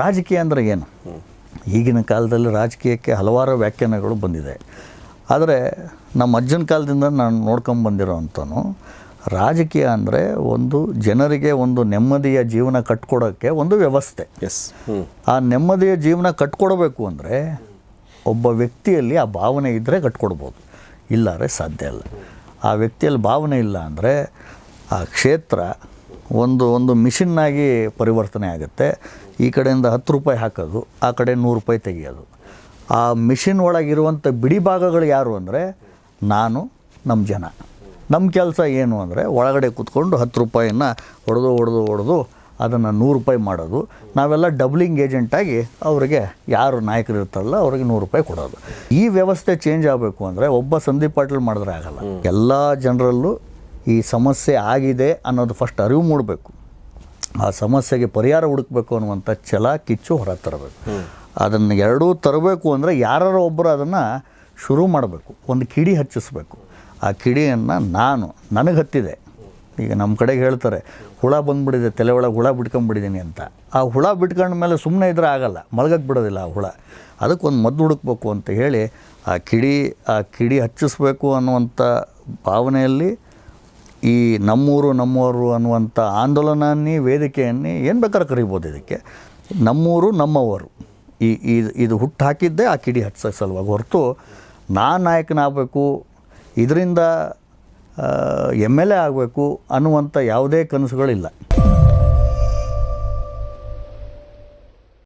ರಾಜಕೀಯ ಅಂದರೆ ಏನು? ಈಗಿನ ಕಾಲದಲ್ಲಿ ರಾಜಕೀಯಕ್ಕೆ ಹಲವಾರು ವ್ಯಾಖ್ಯಾನಗಳು ಬಂದಿದೆ. ಆದರೆ ನಮ್ಮ ಅಜ್ಜನ ಕಾಲದಿಂದ ನಾನು ನೋಡ್ಕೊಂಬಂದಿರೋ ಅಂಥನು ರಾಜಕೀಯ ಅಂದರೆ ಒಂದು ಜನರಿಗೆ ಒಂದು ನೆಮ್ಮದಿಯ ಜೀವನ ಕಟ್ಕೊಡೋಕ್ಕೆ ಒಂದು ವ್ಯವಸ್ಥೆ. ಎಸ್ ಆ ನೆಮ್ಮದಿಯ ಜೀವನ ಕಟ್ಕೊಡ್ಬೇಕು ಅಂದರೆ ಒಬ್ಬ ವ್ಯಕ್ತಿಯಲ್ಲಿ ಆ ಭಾವನೆ ಇದ್ದರೆ ಕಟ್ಕೊಡ್ಬೋದು. ಇಲ್ಲಾರೆ ಸಾಧ್ಯ ಇಲ್ಲ. ಆ ವ್ಯಕ್ತಿಯಲ್ಲಿ ಭಾವನೆ ಇಲ್ಲ ಅಂದರೆ ಆ ಕ್ಷೇತ್ರ ಒಂದು ಒಂದು ಮಿಷಿನ್ನಾಗಿ ಪರಿವರ್ತನೆ ಆಗುತ್ತೆ. ಈ ಕಡೆಯಿಂದ ಹತ್ತು ರೂಪಾಯಿ ಹಾಕೋದು ಆ ಕಡೆ ನೂರು ರೂಪಾಯಿ ತೆಗೆಯೋದು. ಆ ಮಿಷಿನ್ ಒಳಗಿರುವಂಥ ಬಿಡಿ ಭಾಗಗಳು ಯಾರು ಅಂದರೆ ನಾನು ನಮ್ಮ ಜನ. ನಮ್ಮ ಕೆಲಸ ಏನು ಅಂದರೆ ಒಳಗಡೆ ಕೂತ್ಕೊಂಡು ಹತ್ತು ರೂಪಾಯಿನ ಹೊಡೆದು ಹೊಡೆದು ಹೊಡೆದು ಅದನ್ನು ನೂರು ರೂಪಾಯಿ ಮಾಡೋದು. ನಾವೆಲ್ಲ ಡಬ್ಲಿಂಗ್ ಏಜೆಂಟಾಗಿ ಅವರಿಗೆ ಯಾರು ನಾಯಕರು ಇರ್ತಾರಲ್ಲ ಅವರಿಗೆ ನೂರು ರೂಪಾಯಿ ಕೊಡೋದು. ಈ ವ್ಯವಸ್ಥೆ ಚೇಂಜ್ ಆಗಬೇಕು ಅಂದರೆ ಒಬ್ಬ ಸಂದೀಪ್ ಪಾಟೀಲ್ ಮಾಡಿದ್ರೆ ಆಗಲ್ಲ. ಎಲ್ಲ ಜನರಲ್ಲೂ ಈ ಸಮಸ್ಯೆ ಆಗಿದೆ ಅನ್ನೋದು ಫಸ್ಟ್ ಅರಿವು ಮೂಡಬೇಕು. ಆ ಸಮಸ್ಯೆಗೆ ಪರಿಹಾರ ಹುಡುಕಬೇಕು ಅನ್ನುವಂಥ ಛಲ, ಕಿಚ್ಚು ಹೊರ ತರಬೇಕು. ಅದನ್ನು ಎರಡೂ ತರಬೇಕು ಅಂದರೆ ಯಾರು ಒಬ್ಬರು ಅದನ್ನು ಶುರು ಮಾಡಬೇಕು, ಒಂದು ಕಿಡಿ ಹಚ್ಚಿಸ್ಬೇಕು. ಆ ಕಿಡಿಯನ್ನು ನಾನು, ನನಗೆ ಹತ್ತಿದೆ. ಈಗ ನಮ್ಮ ಕಡೆಗೆ ಹೇಳ್ತಾರೆ, ಹುಳ ಬಂದುಬಿಟ್ಟಿದೆ ತಲೆ ಒಳಗೆ ಹುಳ ಬಿಟ್ಕೊಂಡ್ಬಿಟ್ಟಿದ್ದೀನಿ ಅಂತ. ಆ ಹುಳ ಬಿಟ್ಕೊಂಡ ಮೇಲೆ ಸುಮ್ಮನೆ ಇದ್ರೆ ಆಗಲ್ಲ ಮಲಗಕ್ಕೆ ಬಿಡೋದಿಲ್ಲ ಆ ಹುಳ. ಅದಕ್ಕೊಂದು ಮದ್ದು ಹುಡುಕ್ಬೇಕು ಅಂತ ಹೇಳಿ ಆ ಕಿಡಿ ಆ ಕಿಡಿ ಹಚ್ಚಿಸ್ಬೇಕು ಅನ್ನುವಂಥ ಭಾವನೆಯಲ್ಲಿ ಈ ನಮ್ಮೂರು, ನಮ್ಮವರು ಅನ್ನುವಂಥ ಆಂದೋಲನನ್ನೇ ವೇದಿಕೆಯನ್ನೇ ಏನು ಬೇಕಾದ್ರೆ ಕರಿಬೋದು ಇದಕ್ಕೆ. ನಮ್ಮೂರು, ನಮ್ಮವರು. ಈ ಇದು ಇದು ಹುಟ್ಟು ಹಾಕಿದ್ದೇ ಆ ಕಿಡಿ ಹಚ್ಚೋ ಸಲುವಾಗಿ ಹೊರತು ನಾ ನಾಯಕನಾಗಬೇಕು, ಇದರಿಂದ ಎಂ ಎಲ್ ಎ ಆಗಬೇಕು ಅನ್ನುವಂಥ ಯಾವುದೇ ಕನಸುಗಳಿಲ್ಲ.